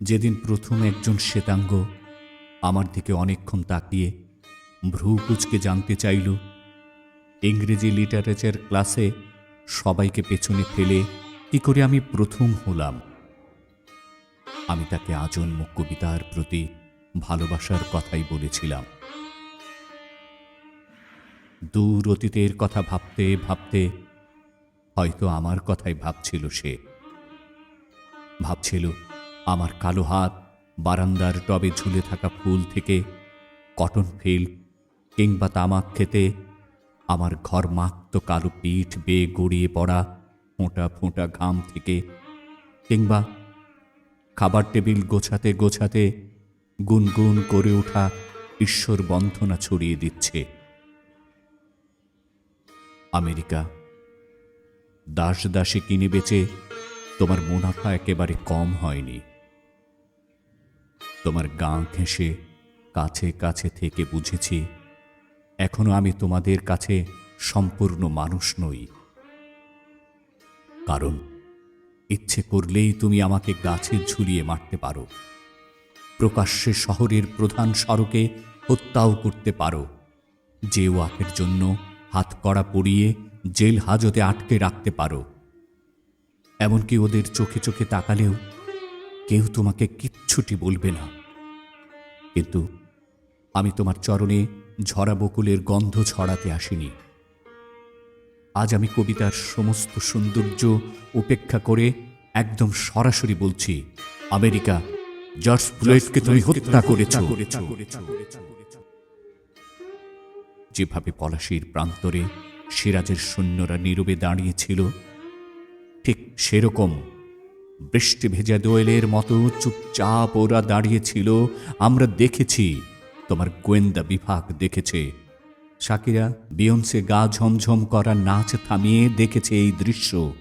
যেদিন প্রথম একজন শ্বেতাঙ্গ আমার দিকে অনেকক্ষণ তাকিয়ে ভ্রু কুচকে জানতে চাইল, ইংরেজি লিটারেচার ক্লাসে সবাইকে পেছনে ফেলে কি করে আমি প্রথম হলাম। আমি তাকে আজন্ম কবিতার প্রতি ভালোবাসার কথাই বলেছিলাম। দূর অতীতের কথা ভাবতে ভাবতে হয়তো আমার কথাই ভাবছিল সে। ভাবছিল আমার কালো হাত বারান্দার টবে ঝুলে থাকা ফুল থেকে কটন ফিল কিংবা তামাক খেতে আমার ঘর মাক্ত কালো পিঠ বেয়ে গড়িয়ে পড়া ফোঁটা ফোঁটা ঘাম থেকে কিংবা খাবার টেবিল গোছাতে গোছাতে গুনগুন করে ওঠা ঈশ্বর বন্ধনা ছড়িয়ে দিচ্ছে। আমেরিকা, দাস দাসে কিনে বেচে তোমার মুনাফা একেবারে কম হয়নি। তোমার গাঁ ঘেঁষে কাছে কাছে থেকে বুঝেছি, এখনও আমি তোমাদের কাছে সম্পূর্ণ মানুষ নই। কারণ ইচ্ছে করলেই তুমি আমাকে গাছে ঝুলিয়ে মারতে পারো, প্রকাশ্যে শহরের প্রধান সড়কে হত্যাও করতে পারো, যে ওয়াকের জন্য হাত কড়া পরিয়ে জেল হাজতে আটকে রাখতে পারো। এমনকি ওদের চোখে চোখে তাকালেও কেউ তোমাকে কিচ্ছুটি বলবে না। কিন্তু আমি তোমার চরণে ঝরা বকুলের গন্ধ ছড়াতে আসিনি। আজ আমি কবিতার সমস্ত সৌন্দর্য উপেক্ষা করে একদম সরাসরি বলছি আমেরিকা জর্জ ফ্লয়েডকে তুমি হত্যা করেছ। যেভাবে পলাশির প্রান্তরে সিরাজের সৈন্যরা নীরবে দাঁড়িয়েছিল ঠিক সেরকম বৃষ্টি ভেজা দোয়েলের মতো চুপচাপ ওরা দাঁড়িয়েছিল আমরা দেখেছি, তোমার গোয়েন্দা বিভাগ দেখেছে। সাকিরা, বিয়ন্সে গা ঝমঝম করা নাচ থামিয়ে দেখেছে এই দৃশ্য।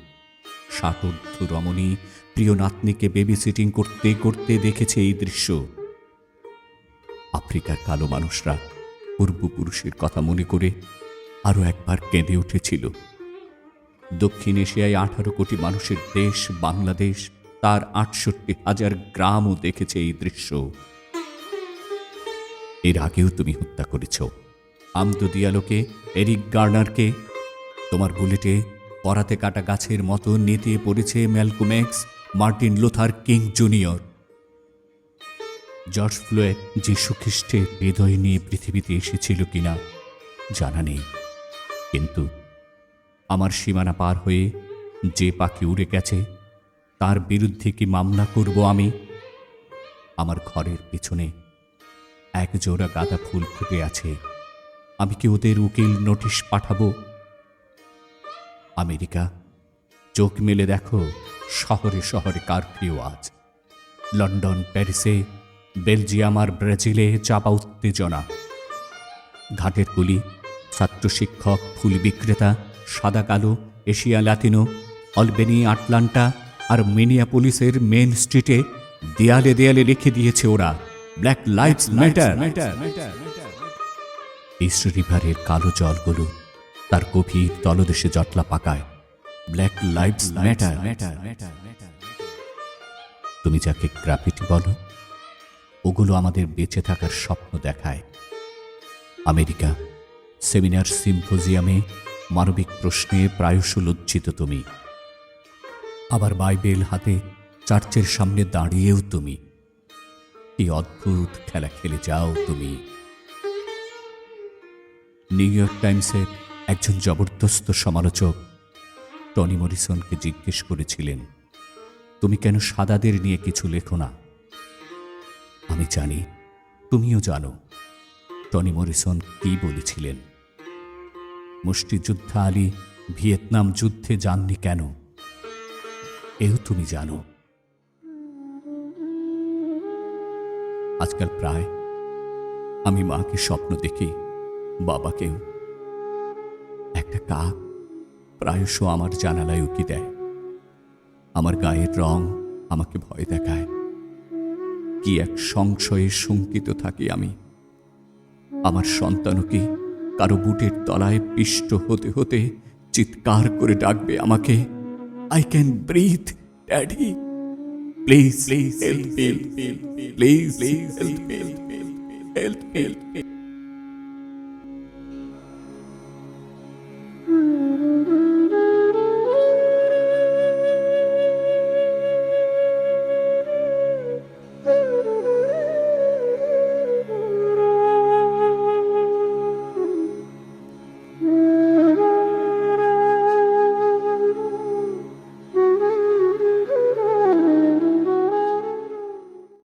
ষাটোর্ধ রমণী প্রিয় নাতনিকে বেবি সিটিং করতে করতে দেখেছে এই দৃশ্য। আফ্রিকার কালো মানুষরা পূর্বপুরুষের কথা মনে করে আরও একবার কেঁদে উঠেছিল। দক্ষিণ এশিয়ায় আঠারো কোটি মানুষের দেশ, বাংলাদেশ, তার আটষট্টি হাজার গ্রামও দেখেছে এই দৃশ্য। এর আগেও তুমি হত্যা করেছ। আমদো দিয়ালোকে, এরিক গার্নারকে, তোমার বুলেটে পরাতে কাটা গাছের মতো নেতিয়ে পড়েছে Malcolm X Martin Luther King junior. George Floyd যীশু খ্রিস্টে হৃদয় নিয়ে পৃথিবীতে এসেছিল কিনা জানা নেই। কিন্তু আমার সীমানা পার হয়ে যে পাখি উড়ে গেছে, তার বিরুদ্ধে কি মামলা করব আমি? আমার ঘরের পিছনে এক জোড়া গাঁদা ফুল ফুটে আছে। আমি কি ওদের উকিল নোটিশ পাঠাবো? আমেরিকা, চোখ মেলে দেখো, শহরে শহরে কারফিউ আজ। লন্ডন, প্যারিসে, বেলজিয়াম আর ব্রাজিলে চাপা উত্তেজনা। ঘাটের কুলি ছাত্র শিক্ষক ফুল বিক্রেতা সাদা কালো এশিয়া লাতিনো অলবেনি আটলান্টা আর মিনিয়াপোলিসের মেন স্ট্রিটে দেয়ালে দেয়ালে লিখে দিয়েছে ওরা ব্ল্যাক লাইফস ম্যাটার ইস্ট রিভারের কালো জলগুলো তার গভীর তলদেশে জটলা পাকায়। ব্ল্যাক লাইফস ম্যাটার তুমি যাকে গ্রাফিটি বলো ওগুলো আমাদের বেঁচে থাকার স্বপ্ন দেখায়। আমেরিকা সেমিনার সিম্পোজিয়ামে মানবিক প্রশ্নে প্রায়শ লজ্জিত তুমি। আবার বাইবেল হাতে চার্চের সামনে দাঁড়িয়েও তুমি। কি অদ্ভুত খেলা খেলে যাও তুমি। নিউ ইয়র্ক টাইমসের একজন জবরদস্ত সমালোচক টনি মরিসনকে জিজ্ঞেস করেছিলেন, তুমি কেন সাদাদের নিয়ে কিছু লেখো না? আমি জানি, তুমিও জানো। টনি মরিসন কি বলেছিলেন? মুষ্টিযোদ্ধা আলী ভিয়েতনাম যুদ্ধে যাননি কেন? এও তুমি জানো। আজকাল প্রায় আমি মাকে স্বপ্ন দেখি, বাবাকেও। একটা কাক প্রায়শ আমার জানালায় উকি দেয়। আমার গায়ের রং আমাকে ভয় দেখায়। কি এক সংশয়ে শঙ্কিত থাকি আমি। আমার সন্তানও কি কারও বুটের তলায় পিষ্ট হতে হতে চিৎকার করে ডাকবে আমাকে। I can breathe daddy please please help please please please help please help me